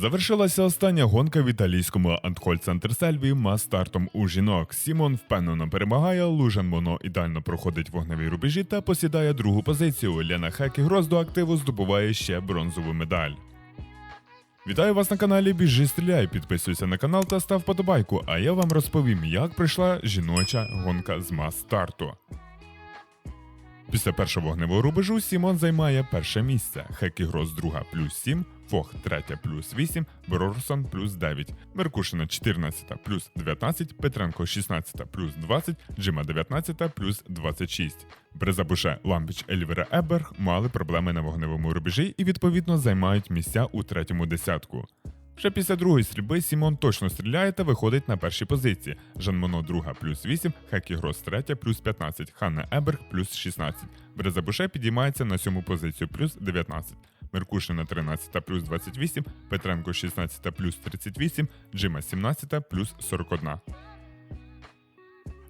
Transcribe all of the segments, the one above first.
Завершилася остання гонка в італійському антхольцентр Сельві ма стартом у жінок. Сімон впевнено перемагає, Лужан Моно ідеально проходить вогневі рубежі та посідає другу позицію. Лена Хек Гроз до активу здобуває ще бронзову медаль. Вітаю вас на каналі Біжи Стріляй. Підписуйся на канал та став подобайку, а я вам розповім, як пройшла жіноча гонка з мас старту. Після першого вогневого рубежу Сімон займає перше місце. Хекі Грос друга плюс 7, Фох третя плюс 8, Брорсон плюс 9, Меркушина 14 плюс 19, Петренко 16 плюс 20, Джима 19 плюс 26. Брезабуше, Ламбіч, Ельвера Еберг мали проблеми на вогневому рубежі і відповідно займають місця у третьому десятку. Вже після другої стрільби Сімон точно стріляє та виходить на перші позиції. Жан Моно друга плюс 8, Хекі Грос третя плюс 15, Ханна Еберг плюс 16. Брезабуше підіймається на сьому позицію плюс 19. Меркушина 13 плюс 28, Петренко 16 плюс 38, Джима 17 плюс 41.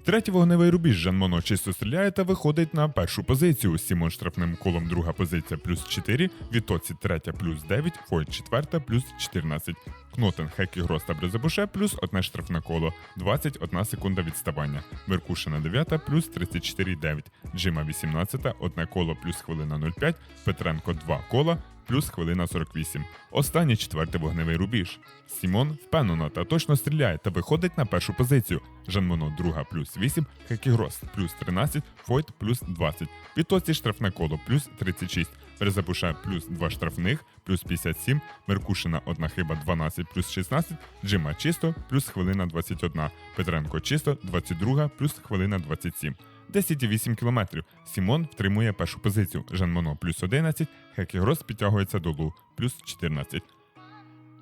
Третій вогневий рубіж Жан Моно чисто стріляє та виходить на першу позицію. Сімон штрафним колом друга позиція плюс 4, Вітоці третя плюс 9, Фойт четверта плюс 14. Кнотен, Хекі Грос та Брезабуше плюс одне штрафне коло, 21 секунда відставання. Меркушина 9 плюс 34,9, Джима 18, одне коло плюс хвилина 0,5, Петренко 2 кола, плюс хвилина 48. Останній четвертий вогневий рубіж. Сімон впевнено та точно стріляє та виходить на першу позицію. Жан Моно друга плюс 8, Хекігрос плюс 13, Фойт плюс 20. Вітоці штрафне коло плюс 36. Резабуша плюс 2 штрафних плюс 57, Меркушина одна хиба 12 плюс 16, Джима чисто плюс хвилина 21, Петренко чисто 22 плюс хвилина 27. 10,8 км. Сімон втримує першу позицію. Жан Моно плюс 11, Хекі Грос підтягується до Лу плюс 14.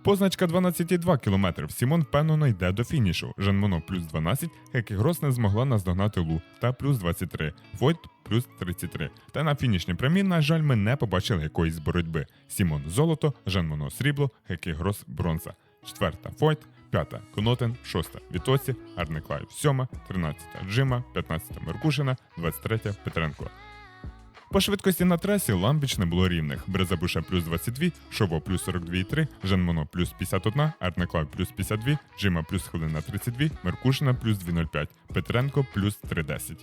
Позначка 12,2 км. Сімон впевнено йде до фінішу. Жан Моно плюс 12, Хекі Грос не змогла наздогнати Лу та плюс 23, Фойт плюс 33. Та на фінішній прямі, на жаль, ми не побачили якоїсь боротьби. Сімон золото, Жан Моно срібло, Хекі Грос бронза. Четверта Фойт, п'ята Конотен, шоста Вітоці, Арниклаєв сьома, тринадцята Джима, п'ятнадцята Меркушина, 23 Петренко. По швидкості на трасі ламбіч не було рівних. Брезабуша плюс 22, Шово плюс 42,3, Жан Моно плюс 51, Артниклав плюс 52, Джима плюс хвилина 32, Меркушина плюс 2,05, Петренко плюс 3,10.